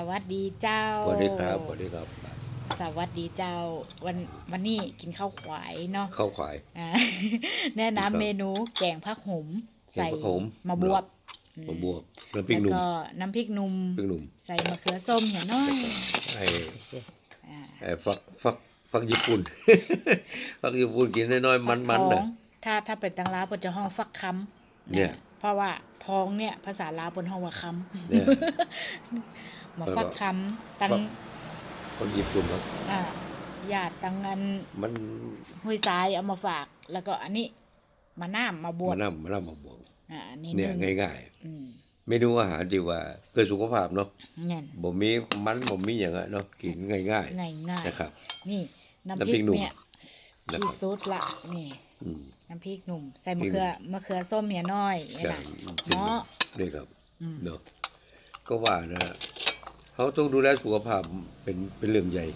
สวัสดีเจ้า สวัสดีครับสวัสดีครับ สวัสดีเจ้า วันวันนี้กินข้าวขวายเนาะข้าวขวายอ่าแนะนำเมนูแกงผักหมใส่แกงผักหมมะบวบมะบวบน้ำพริกหนุ่มแล้วก็น้ำพริกหนุ่มพริกหนุ่มใส่มะเขือส้มเห็นน้อยไอ้อ่าไอ้ฟักฟักฟักญี่ปุ่นฟักญี่ปุ่นกินน้อยๆมันๆฟัน่ะกทองถ้าถ้าเป็นตังลาวเปินจะห้องฟักคำเนี่ย เพราะว่าทองเนี่ยภาษาลาวเปินห้องว่าคำ เนี่ยมาฟักคำตังฟักฟักญี่ปุ่นครับอ่าญาติตังเงินมันห้วยทรายเอามาฝาก แล้วก็อันนี้มาน้ำมาบวมับนน้ำมันน้ำมะบวบอ่าอันนี้เนี่ยนึ่งง่ายอืมๆเมนูอาหารที่ว่าเพื่อสุขภาพเนาะเนี่ยบ่มีมันบ่มีอย่างเงี้ยเนาะกินง่ายง่ายง่ายๆนะครับ นี่น้ำน้ำพพริริกกหนุ่มเนี่ยนะคที่รับสุดละนี่อืมน้ำพริกหนุ่ม ใส่พริมะกเขือมะเขือส้มเมียน้อยนี่ใช่นะเนาะนี่ครับอืมเนาะก็ว่านะ เขาต้องดูแลสุขภาพเป็นเป็นเรื่องใหญ่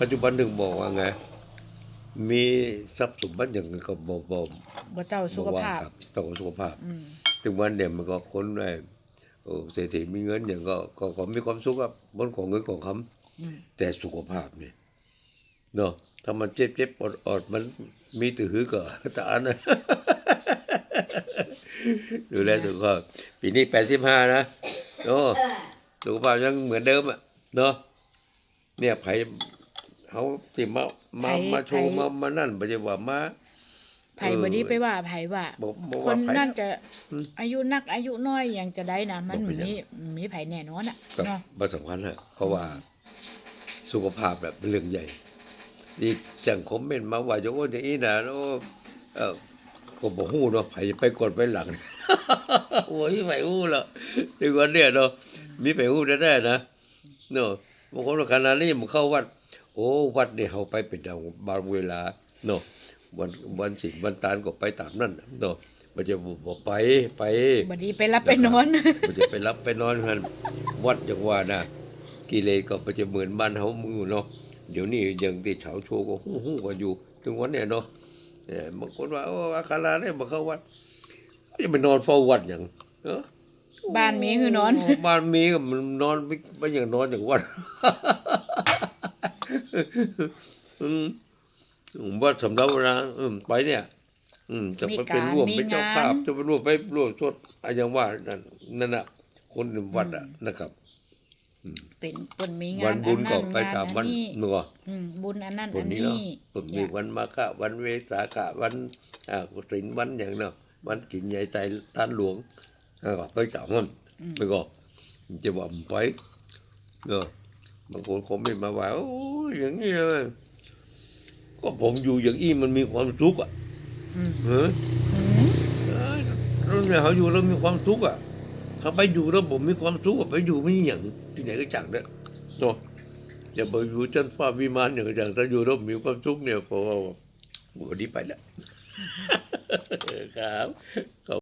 ปัจจุบันถึงบอกว่าไง มีทรัพย์สมบัติอย่างก็บอกบอกบ่เจ้าสุขภาพครับต้องสุขภาพอืมถึงวันเดียวมันก็คนได้โอ้เศรษฐีมีเงินอย่างก็ก็ก็มีความสุขครับบนของเงินของคำอืมแต่สุขภาพเนี่ยเนาะถ้ามันเจ็บเจ็บอดอดมันมีตือหือก็ตาอันนะดูแลสุขภาพปีนี้แปดสิบห้านะโอ้ สุขภาพยังเหมือนเดิมอะเนาะเนี่ยไผเขาติมามามาโชว์มามานั่นปัจจุบันมา ไผบ่ดีไปว่าไผว่าบอกบอกคว่านไผ นั่นจะอืม อายุนักอายุน้อยยังจะได้นะมันบอกไปมีมีไผแน่นอนอะกับเนาะประสบการณ์ฮะเพราะว่าสุขภาพแบบเป็นเรื่องใหญ่นี่จังคอมเมนต์มาว่าจะโอ้อย่างนี้นะโอ้เออก็บอกฮู้เนาะไผไปกดไปหลัง โอ้ยไปฮู้ละถึงวันเนี้ยเนาะ มีไปฮู้แท้ๆนะเนาะบางคนว่าขนาดนี้มันเข้าวัด โอ้วัดนี่เขาไปเป็นเอาบางเวลาเนาะวันวันศิลวันตาลก็ไปตามนั่นน่ะเนาะมันจะบอกไปไปบ่ดีไปรับไปนอนมันจะไปรับไปนอนกันวัดจังว่านะกิเลสก็มันจะเหมือนบ้านเฮามือเนาะเดี๋ยวนี้ยังที่เฉาโชว์ก็ฮู้ฮู้กันอยู่ถึงวันเนี้ยเนาะเออบางคนว่าโอ้อาคาราเนี่ยมาเข้าวัดจะไปนอนเฝ้าวัดอย่างเออ บ้านมีคือนอนโบ้านมีก็มันนอนไม่ไม่อย่างนอนอย่างวัดอืมวัดสำนักเวลาอืมไปเนี่ย อืมจะไปเป็นร่วมเป็นเจ้าภาพจะไปร่วมไปร่วมสวดอะไรอย่างว่านั่นนั่นน่ะ คนในวัดอะนะครับอืมเป็นเปิ้นมีงานวันบุญก็ไปอันตามนั้นวันงานอันนี้หนัวอืมบุญอันนั้นวัอันนนี้นี้เนาะผมมีวันมาฆะวันเวสาขะวันอ่ากุศินวันอย่างเนาะวันกินใหญ่ใจตานหลวง อ่าก็ไปตามมันอืมไปก็จะว่าผมไปเนาะบางคนคอมเมนต์มาว่าโอ้ยอย่างนี้เลยก็ผมอยู่อย่างอี้มันมีความสุขอะอืมเฮ้ยอืมเราเนี่ยเขาอยู่แล้วมีความสุขอะถ้าไปอยู่แล้วผมมีความสุขอะไปอยู่ไม่อย่างที่ไหนก็จังเด้อเนาะอย่าไปอยู่จันฟ้าวิมานอย่างก็จังถ้าอยู่แล้วมีความสุขเนี่ยก็วันนี้ไปแล้วครับ